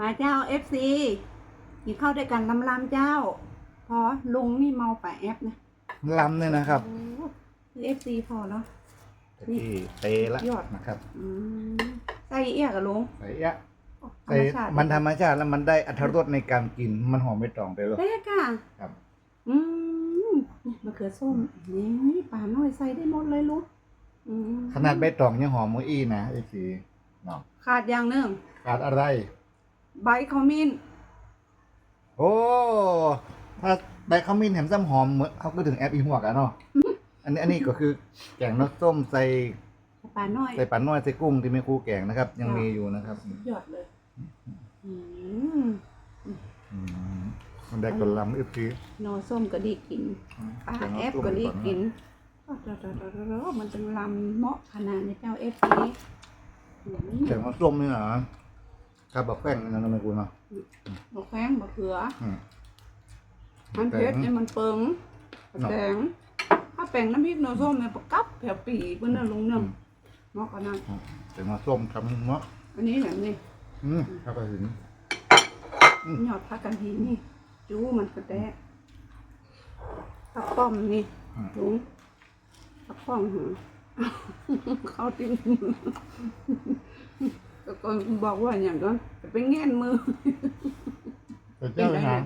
มาเจ้าเอฟซีกินข้าวด้วยกันลำลำเจ้า พอลุงนี่เมาป่าแอปนะลำเนี่ยนะครับเอฟซีพอแล้วที่เตละยอด นะครับอืมใส่เอี้ยกับลุงใส่เอะธรใส่รมชาติมันธรรมชาติแล้วมันได้อรรถรสในการกินมันหอมไม่ตรองไปเลยเป๊กอะครับ อืมนี่มะเขือส้มนี่ป่าน้อยใส่ได้หมดเลยลูกอืมขนาดใบตองยังหอมมืออี้นะไอ้สีเนาะขาดอย่างหนึ่งขาดอะไร ใบขมิ้น โอ้ ถ้าใบขมิ้นแหมซ้ำหอมเหมือนเขาก็ถึงแอปอีหัวกันเนาะ อันนี้อันนี้ก็คือแกงน้ำส้มใส่ป่าน้อย ใส่ปันน้อยใส่กุ้งที่แม่ครูแกงนะครับ ยังมีอยู่นะครับยอดเลยอืมอืมมันได้กลำอีกทีนอส้มก็ดีกินปลาแอปก็ดีกินมันเป็นลำเหมาะขนาดในเจ้าเอฟซีแกงน้ำส้มนี่นะ ครับแบบแป้งนี่นะแม่ครูเนาะบกแข้งบกเขืออืม มันเผ็ดเนี่ยมันเปิงแตงถ้าแป้งน้ำพริกนอส้มเนี่ยปะกับแผ่วปีกมันน่ะลุงเนาะเหมาะขนาดแกงน้ำส้มทำเนาะอันนี้แบบนี้อืมครับก็ถึงหยอดผักกันทีนี่ จู้มันกระแดะผักป้อมนี่ลุงผักป้อมหือ เขาติ้ง ก็ก็บอกว่าอย่างนั้นไปแง่นมือแต่เจ้าหาง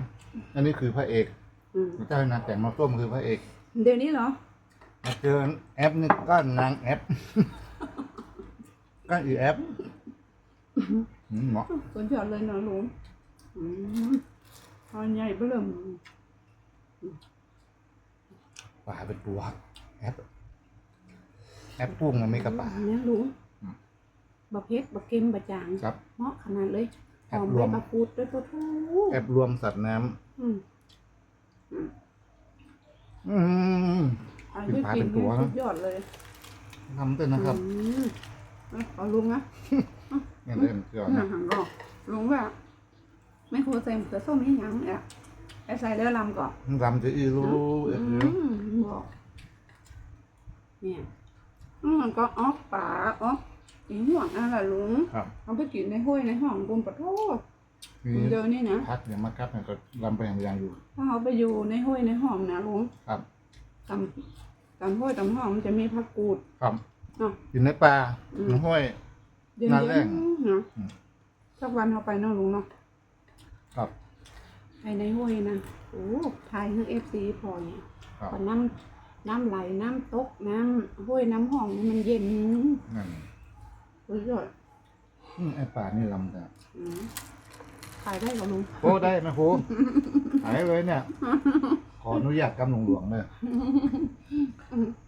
อันนี้คือพระเอกอืมเจ้าหางแกงน้ำส้มคือพระเอกเดี๋ยวนี้เหรอ มาเจอแอปนี่ก็นางแอป ก็อีแอปอืมเหมาะ สนใจเลยเนาะลุงอืมทอนใหญ่เบิ่มป่าเป็นตัวแอปแอปพุ่งมันไม่กระป่าเนี่ยลุงอืม บะเพ็ดบะเค็มบะจางครับ เหมาะขนาดเลยหแออปมรใบวมมะกรูดด้วยตัวทูแอปรวมสัตว์น้อืมำอืม อันเป็นที่ปลากิเป็นนตัวนี่นะ สุดยอดเลยทำเต้นนะครับอืมเอาเอาลุงนะเนี่ยเล่นเกี่ยวหนันะงหังก็ลุงว่า ไม่ควรใส่มะเขือส้มให้หยังเนี่ยไอ้ใส่เรือลำก่อน รำจะอีรู้เออือมบอกเนี่ยอืมมันก็ออกป่าออก อีห่วงอะไรลุงครับเอาไปกินในห้วยในห้องกุมปะโทษมีเดี๋ยวนี้นะพักเดี๋ยวมาครับเนี่ยก็รำไปอย่างอย่างอยู่ ถ้าเอาไปอยู่ในห้วยในห้องนะลุงครับตำตำห้วยตำห้องมันจะมีผักกูดครับเนาะอยู่ในป่าอืมในห้วยเดี๋ยวนั่นนี้แหละเนาะอืมสักวันเอาไปเนาะลุงเนาะครับไปในห้วยนะโอ้ทายให้เอฟซีพอเนี่ยครับพอน้ำน้ำไหลน้ำตกน้ำห้วยน้ำห้องนี่มันเย็นนั่น สุดยอดอืมไอ้ป่านี่ลำแต่อืมขายได้กับลุงโอ้ได้ไหมครูหายเลยเนี่ย ขออนุญาตกำหลวงหลวงเลย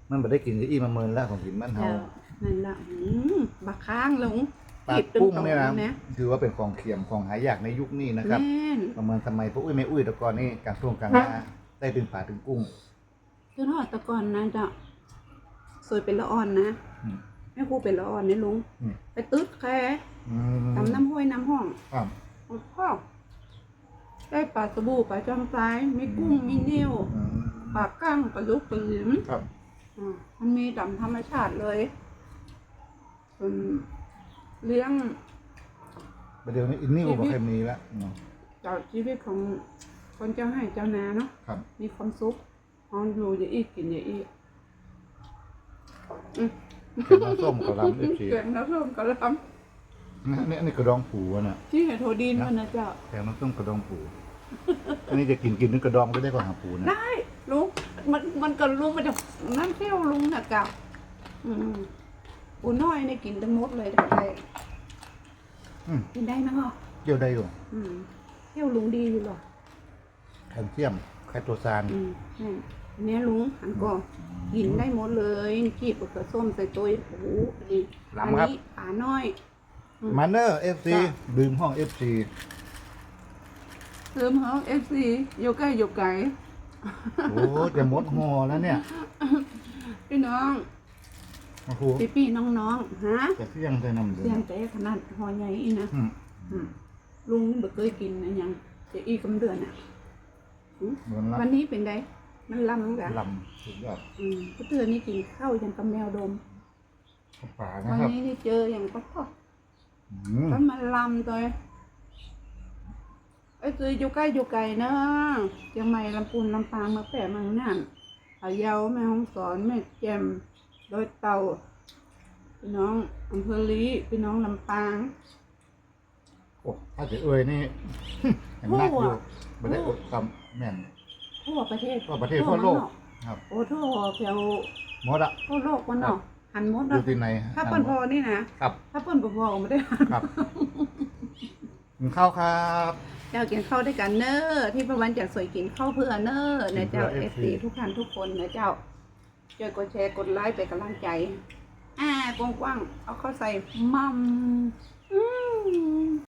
มันไม่ได้กินที่อีมาเมินแล้วของกินมันเอเฮานั่นละอืมบักค้างลุงปลากุ้งเนี่ยนะถือว่าเป็นของเขียมของหายากในยุคนี้นะครับ ประเมินสมัยพวกอุ้ยไม่อุ้ยต่ก่อนนี่การท่วงกลางนาได้ดึงป่าดึงกุ้งคือทอดตะกอนนะจะสวยเป็นละอ่อนนะ อืมแม่ครูเป็นละอ่อนนี่ลุง อืม ไปตึ๊ดแค่อืม ตำน้ำห้วยน้ำห้องครับโอ้พ่อได้ปลาสบู่ปลาจอมซ้ายมีกุ้งมีเนียวอืมปลากั้งปลาลูกปลาหลิม ครับ อ่ามันมีตามธรรมชาติเลยเป็นเลี้ยงประเดี๋ยวนี้อินนิวบอกใครมีละเนาะจากชีวิตของคนเจ้าให้เจ้านาเนาะครับ มีความสุขนอนอยู่อย่าอีกกินอย่าอีกอืม เป็นน้ำส้มกับลำเอฟซีเกิดน้ำส้มกระลนี่นี่อันนี้กระดองผูอะน่ะำที่เห็ดโทดินมันนะเจ้าแกงน้ำส้มกระดองผูอันนี้จะกินกินนึกกระดองไม่ได้ก็หาผูนะได้ลุงมันมันก็ลุงมาจากน้ำเที่ยวลุงนะเก่าอืมปูน้อยนี่กินทั้งหมดเลยได้อืมกินได้นะพ่อเกี่ยวได้อยู่อืมเที่ยวลุงดีอยู่หรอแคลเซียมไคโตซานอืมนี่อัน เนี้ยลุงหันก่อนกินได้หมดเลยนี่กีบมะเขือส้มใส่ตัวโอ้โหนี่อันลำครับ นี้ขาน้อยอืมมาเนอร์เอฟซีจ้ะ ดื่มห้องเอฟซีเติมห้องเอฟซีอยู่ใกล้อยู่ไกลโอ้จะหมดห่อแล้วเนี่ยพี่น้องโอ้โหพี่พี่ๆน้องๆฮะแต่เที่ยงได้นำเดือเสียงนแต่ขนาดหอใหญ่อีนะอืมอืมลุงบ่เคยกินนะยังจะอีกำเดือนอะอืมเหมือนละวันนี้เป็นไง มันลำกันลำสุดยอดอืมก็เตือนนี่กินข้าวยังกับแมวดมป่านะวันครับนี้นี่เจออย่างก็พออืมก็มาลำตัวซื้ออยู่ใกล้อยู่ไกลเนอะเชียงใหม่ลำพูนลำปางมาแปะเมืองน่านพะเยาแม่ฮ่องสอนแม่แจ่มดอยเต่าพี่น้องอำเภอลีพี่น้องลำปาง โอ้ถ้าจะเอ่ยนี่ ยังนักอยู่ไม่ได้อดคำแม่น ทั่วประเทศทั่วประเทศทั่วโลกเนาะครับ โอ้ทั่วแถวหมดอะทั่วโลกมันเนาะหันหมดอเนาะยู่ที่ไหนถ้าเปิ้นพอนี่นะ ครับ ถ้าเปิ้นบ่พอก็ไม่ได้หันครับกินข้าวครับเจ้ากินข้าวด้วยกันเนอะที่ประวันจะสวยกินข้าวเพื่อเนอะนะเจ้าเพื่เออฟ FC ซีทุกท่านทุกคนนะเจ้าช่วยกดแชร์กดไลค์เป็นกำลังใจอ่ากว้างๆเอาเข้าใส่มัมอืม